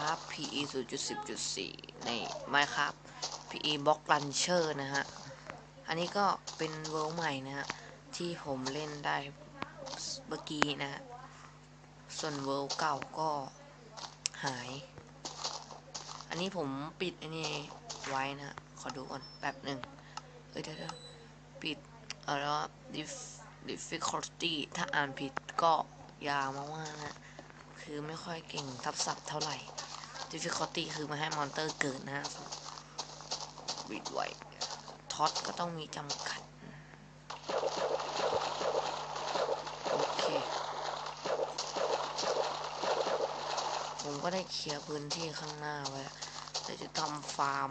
Minecraft PE 0.10.4 ใน Minecraft PE Block Launcher นะฮะ อันนี้ก็เป็นเวิร์ใหม่นะฮะ ที่ผมเล่นได้เมื่อกี้นะฮะ ส่วนเวิร์เก่าก็หาย อันนี้ผมปิดอันนี้ไว้นะฮะขอดูก่อนแป๊บหนึ่งเอ้ยเดี๋ยวเดี๋ยวปิดเออแล้ว difficulty ถ้าอ่านผิดก็ยาวมากๆนะ คือไม่ค่อยเก่งทับศัพท์เท่าไหร่ difficulty คือมาให้มอนเตอร์เกิดนะบิดไว้ท็อตก็ต้องมีจำกัด โอเค ผมก็ได้เคลียร์พื้นที่ข้างหน้าไว้เดี๋ยวจะทำฟาร์ม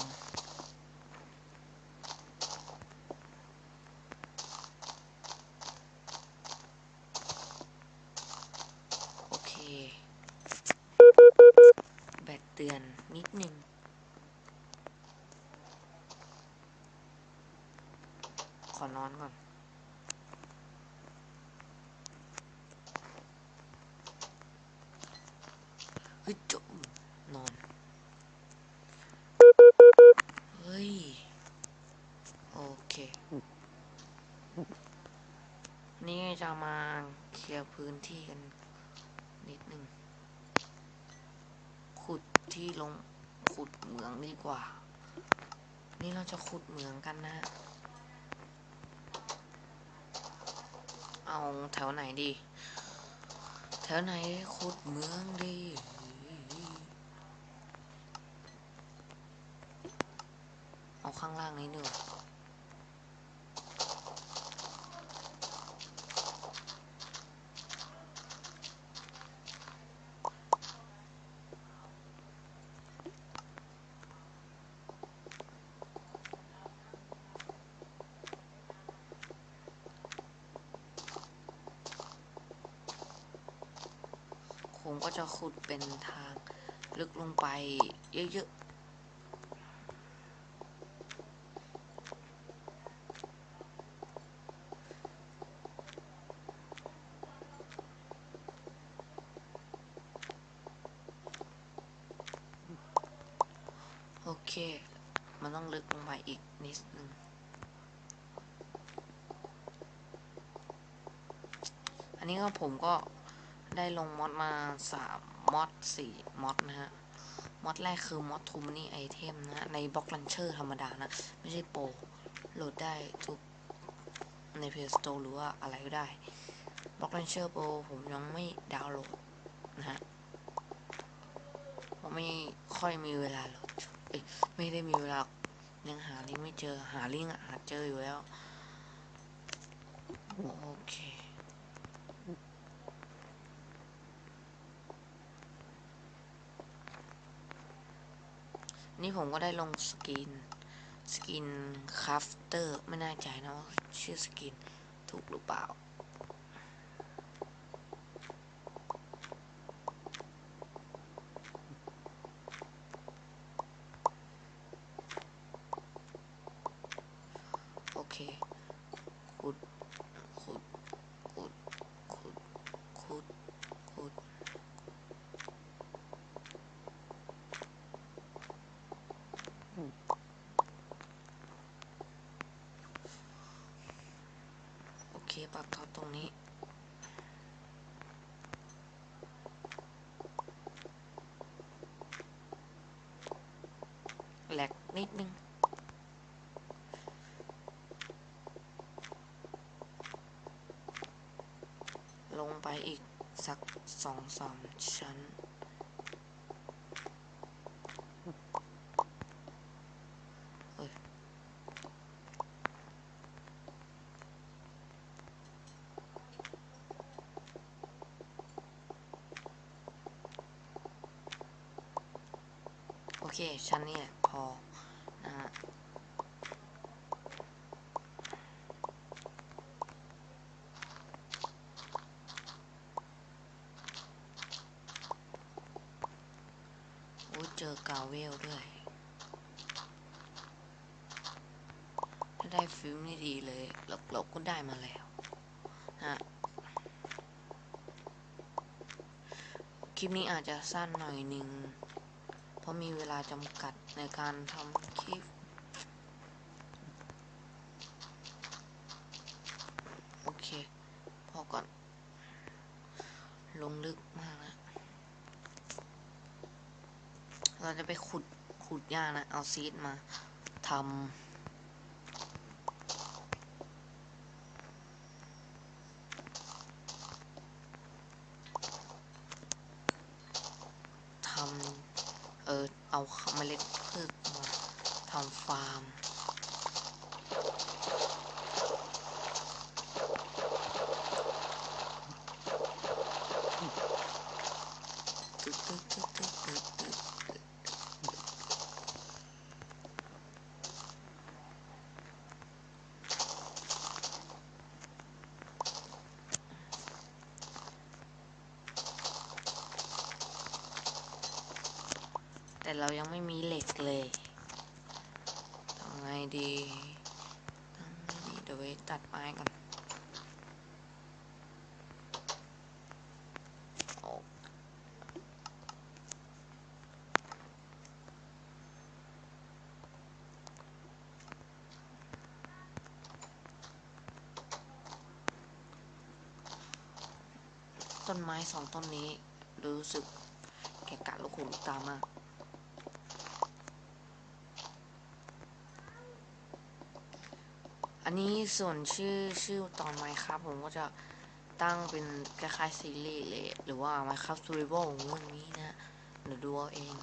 โอเค แบ ตเตือนนิดนึงขอนอนก่อน เฮ้ยจบนอน เฮ้ย โอเค นี่จะมาเคลียร์พื้นที่กันนิดนึง ที่ลงขุดเหมืองดีกว่า นี่เราจะขุดเหมืองกันนะ เอาแถวไหนดี แถวไหนขุดเหมืองดีเอาข้างล่างนี้หนึ่ง ผมก็จะขุดเป็นทางลึกลงไปเยอะๆโอเค มันต้องลึกลงไปอีกนิดนึง อันนี้ก็ผมก็ ได้ลงมอดมาสามมอดสี่มอดนะฮะมอดแรกคือมอดทูมนี่ไอเทมนะ ในบล็อกลันเชอร์ธรรมดานะ ไม่ใช่โปรโหลดได้ทุกใน Play Store หรือว่าอะไรก็ได้บล็อกลันเชอร์โปรผมยังไม่ดาวน์โหลดนะฮะผมไม่ค่อยมีเวลาโหลดเอ้ยไม่ได้มีเวลายังหาลิงก์ไม่เจอหาลิงก์อะหาเจออยู่แล้ว โอเค นี่ผมก็ได้ลงสกิน สกินคราฟเตอร์ ไม่แน่ใจนะว่าชื่อสกินถูกหรือเปล่า โอเค ขุด ขุด ขุด ขุด ขุด ขุด โอเค ปรับท็อปตรงนี้ แหลกนิดนึงลงไปอีกสักสองสามชั้น เคชั้นนี้แหละพอนะฮะเจอกาเวลด้วย ถ้าได้ฟิล์มนี่ดีเลยเราเราก็ได้มาแล้วฮะคลิปนี้อาจจะสั้นหน่อยหนึ่ง ราะมีเวลาจำกัดในการทำคลิป โอเค พอก่อน ลงลึกมากนะเราจะไปขุดขุดย่านะ เอาซีดมาทำ ทำ เออ เอาเมล็ดพืชมาทำฟาร์ม ตึ๊ดตึ๊ดตึ๊ดตึ๊ดตึ๊ดตึ๊ด แต่เรายังไม่มีเหล็กเลยทำไงดีทำไงดีเดี๋ยวไปตัดไม้ก่อนต้นไม้สองต้นนี้รู้สึกแกะกะลูกหูลูกตามาก อันนี้ส่วนชื่อชื่อตอนไมครับ ผมก็จะตั้งเป็นคล้ายๆซีรีส์เลย หรือว่า Minecraft Survival งวดนี้นะเดี๋ยวดูเอาเอง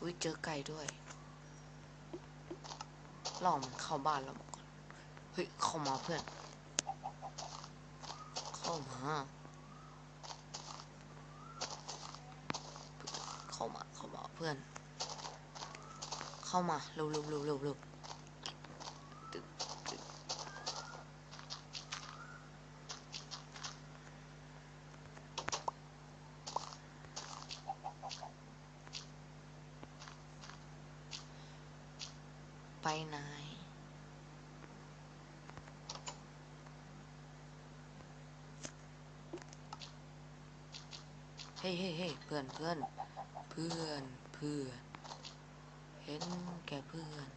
อุ้ยเจอไก่ด้วยล่อมันเข้าบ้านแล้วก่อนเฮ้ยเข้ามาเพื่อน เข้ามา เข้ามาเพื่อน เข้ามาเร็วเร็วเร็วไปไหนเฮ้ยเฮ้ยเฮ้ยเพื่อนเพื่อนเพื่อน เพื่อนเห็นแก่เพื่อน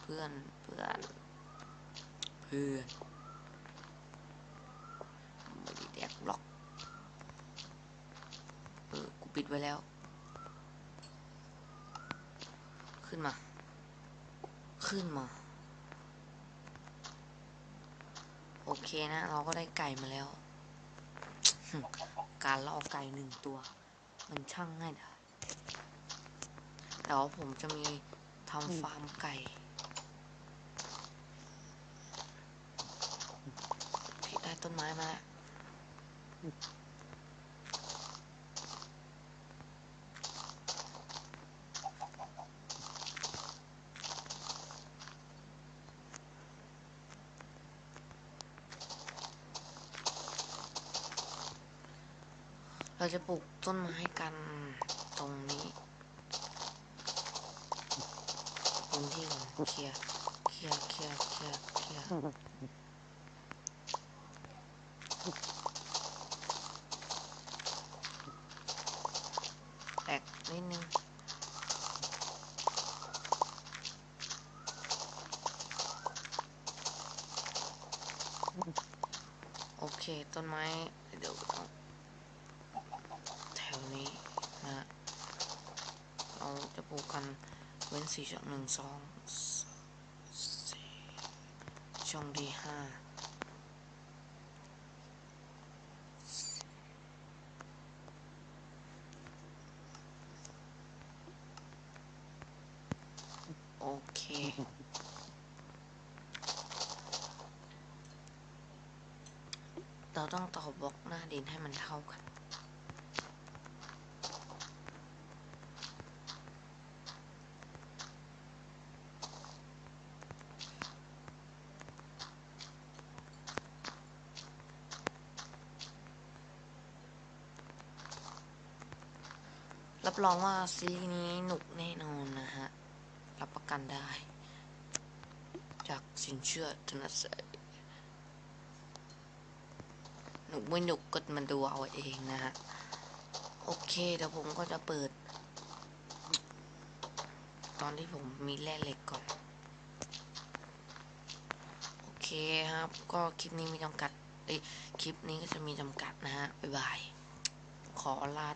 เพื่อนเพื่อนเพื่อนไม่ได้แดกหรอกเออกูปิดไว้แล้ว ขึ้นมา ขึ้นมา โอเคนะ เราก็ได้ไก่มาแล้ว การล่อไก่หนึ่งตัว มันช่างง่ายดาย แล้วผมจะมีทำฟาร์มไก่พี่ได้ต้นไม้มาแล้วเราจะปลูกต้นไม้กันตรงนี้ พื้นที่ก่อนเคลียร์เคลียร์เคลียร์เคลียร์เคลียร์แตกนิดนึงโอเค ต้นไม้ เดี๋ยวต้องแถวนี้นะ เราจะปลูกกัน เว้นสี่ช่องหนึ่งสองสี่ช่องที่ห้าโอเค เราต้องต่อบล็อกหน้าดินให้มันเท่ากัน รับรองว่าซีรีส์นี้หนุกแน่นอนนะฮะ รับประกันได้ จากสินเชื่อธนศัยหนุกไม่หนุกก็มาดูเอาเองนะฮะ โอเคเดี๋ยวผมก็จะเปิด ตอนที่ผมมีแร่เหล็กก่อน โอเคครับ ก็คลิปนี้มีจำกัดเอ้คลิปนี้ก็จะมีจำกัดนะฮะ บ๊ายบาย ขอลา